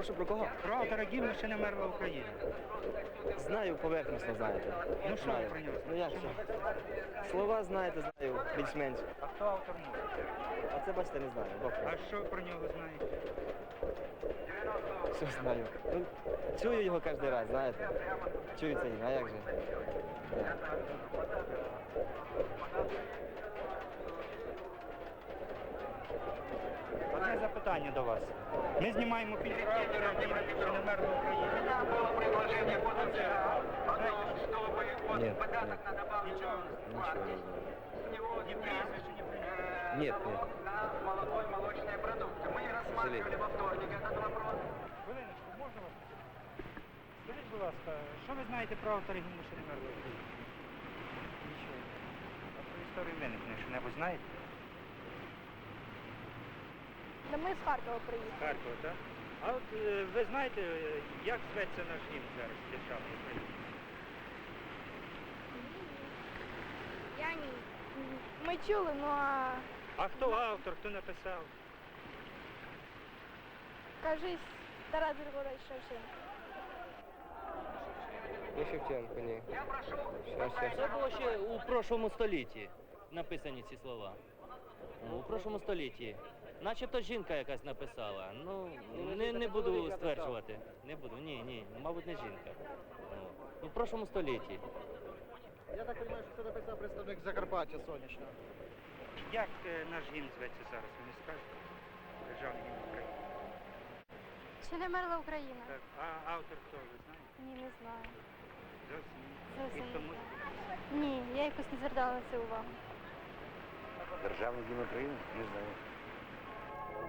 Прошу про кого? Про автора гімну ще не мерла Україна. Знаю поверхнісно, знаєте. Ну, що знаю. про нього Ну як це? Слова знаєте, знаю, більш-менш. А хто автор музики? А це бачите, не знаю. Добре. А що про нього знаєте? Що знаю. Ну, чую його кожен раз, знаєте. Чую це ім'я, а як же? Да. Одне запитання до вас. Ми знімаємо фільм про автора гімну ще не мерла Україна. Нет, нет, Нічого. ничего не знаю. Ні прізвище, ні прізвище. Нет, нет. К сожалению. Хвилиночку, можна вас? Скажіть, будь ласка, що ви знаєте про не мерла Україна? Нічого. А про історію виникнення що-небудь знаєте? Ну, ми з Харкова приїхали. Харкова, так? А от е, ви знаєте, е, як зветься наш гімн зараз державний України? Я ні. Ми чули, ну а А хто автор, хто написав? кажись, Тарас Григорович Шевченко. Не Шевченко, ні. Щас, щас. Це було ще у прошлому столітті написані ці слова. Ну, У прошлому столітті. Начебто жінка якась написала. Ну, не, не буду стверджувати. Не буду. Ні, ні, мабуть, не жінка. Ну, ну, в прошлому столітті. Я так розумію, що це написав представник Закарпаття сонячного. Як е, наш гімн зветься зараз, ви не скажете? Державний гімн України. Ще не мерла Україна? Так. А автор хто, ви знаєте? Ні, не знаю. Зовсім ні. Зовсім І Ні, я якось не звертала на це увагу. Державний гімн України? Не знаю.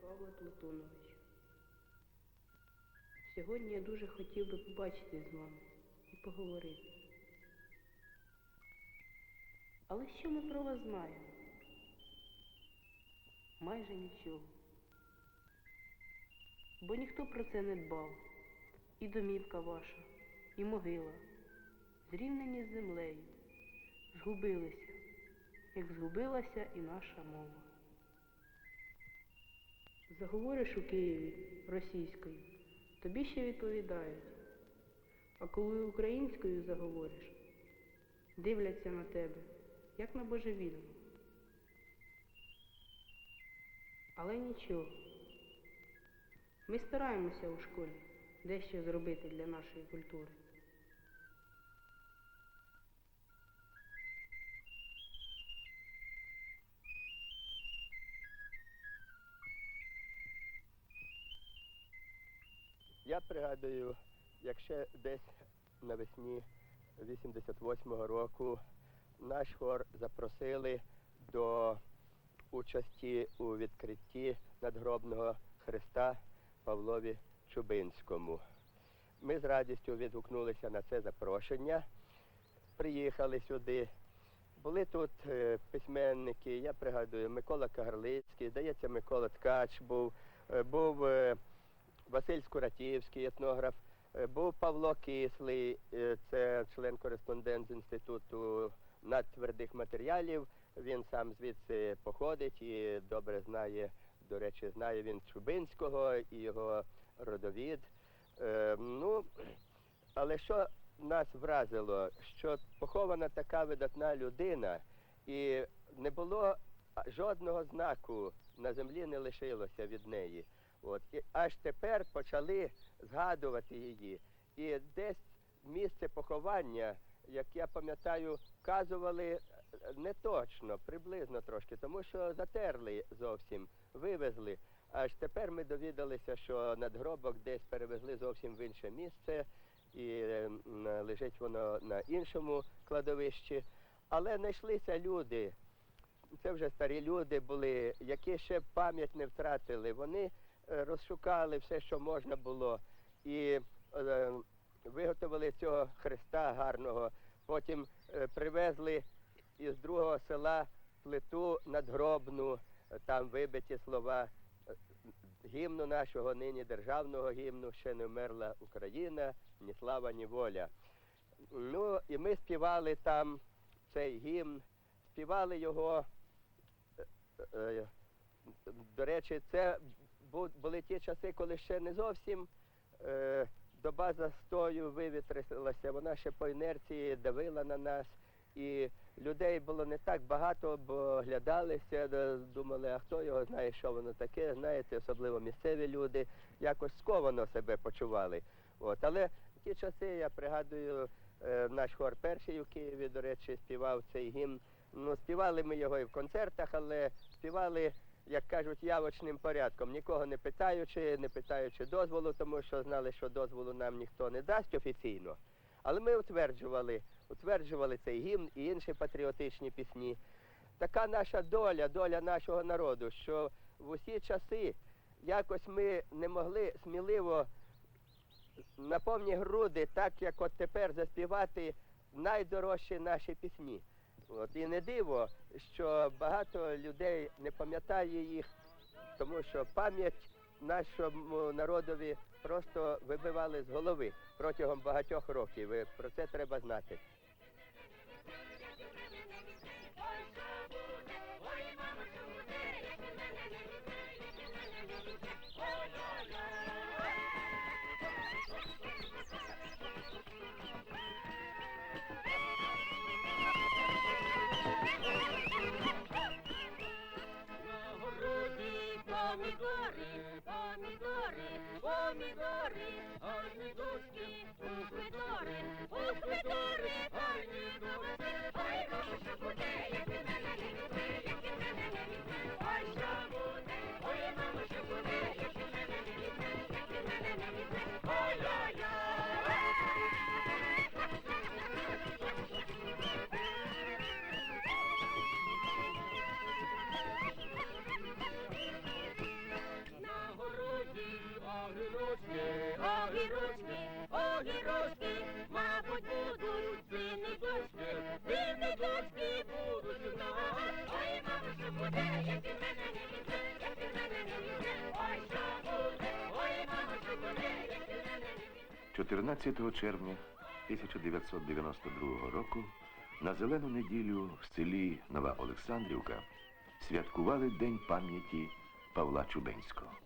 Павло Платонович, сьогодні я дуже хотів би побачитись з вами і поговорити. Але що ми про вас знаємо? Майже нічого. Бо ніхто про це не дбав. І домівка ваша, і могила, зрівнені з землею, згубилися, як згубилася і наша мова. Заговориш у Києві російською, тобі ще відповідають. А коли українською заговориш, дивляться на тебе, як на божевільну. Але нічого. Ми стараємося у школі дещо зробити для нашої культури. Я пригадую, як ще десь навесні 88-го року наш хор запросили до участі у відкритті надгробного хреста Павлові Чубинському. Ми з радістю відгукнулися на це запрошення, приїхали сюди. Були тут е, письменники, я пригадую, Микола Кагарлицький, здається, Микола Ткач був, е, був е, Василь Скуратівський, етнограф, е, був Павло Кислий, е, це член-кореспондент з інституту надтвердих матеріалів. Він сам звідси походить і добре знає, до речі, знає він Чубинського і його родовід. Е, ну, але що нас вразило, що похована така видатна людина, і не було жодного знаку на землі не лишилося від неї. От. І аж тепер почали згадувати її. І десь місце поховання, як я пам'ятаю, вказували е, не точно, приблизно трошки, тому що затерли зовсім, вивезли. Аж тепер ми довідалися, що надгробок десь перевезли зовсім в інше місце, і е, лежить воно на іншому кладовищі. Але знайшлися люди, це вже старі люди були, які ще пам'ять не втратили. Вони розшукали все, що можна було, і е, виготовили цього хреста гарного. Потім е, привезли із другого села плиту надгробну, е, там вибиті слова е, гімну нашого нині державного гімну ще не вмерла Україна, ні слава, ні воля. Ну, і ми співали там цей гімн, співали його. е, е, До речі, це були ті часи, коли ще не зовсім е, доба застою вивітрилася, вона ще по інерції давила на нас. І людей було не так багато, бо глядалися, думали, а хто його знає, що воно таке, знаєте, особливо місцеві люди якось сковано себе почували. От. Але в ті часи, я пригадую, е, наш хор перший у Києві, до речі, співав цей гімн. Ну, співали ми його і в концертах, але співали, як кажуть, явочним порядком, нікого не питаючи, не питаючи дозволу, тому що знали, що дозволу нам ніхто не дасть офіційно. Але ми утверджували, утверджували цей гімн і інші патріотичні пісні. Така наша доля, доля нашого народу, що в усі часи якось ми не могли сміливо на повні груди, так як от тепер заспівати найдорожчі наші пісні. От, і не диво, що багато людей не пам'ятає їх, тому що пам'ять нашому народові просто вибивали з голови протягом багатьох років. Про це треба знати. 14 червня 1992 року на зелену неділю в селі Нова Олександрівка святкували День пам'яті Павла Чубинського.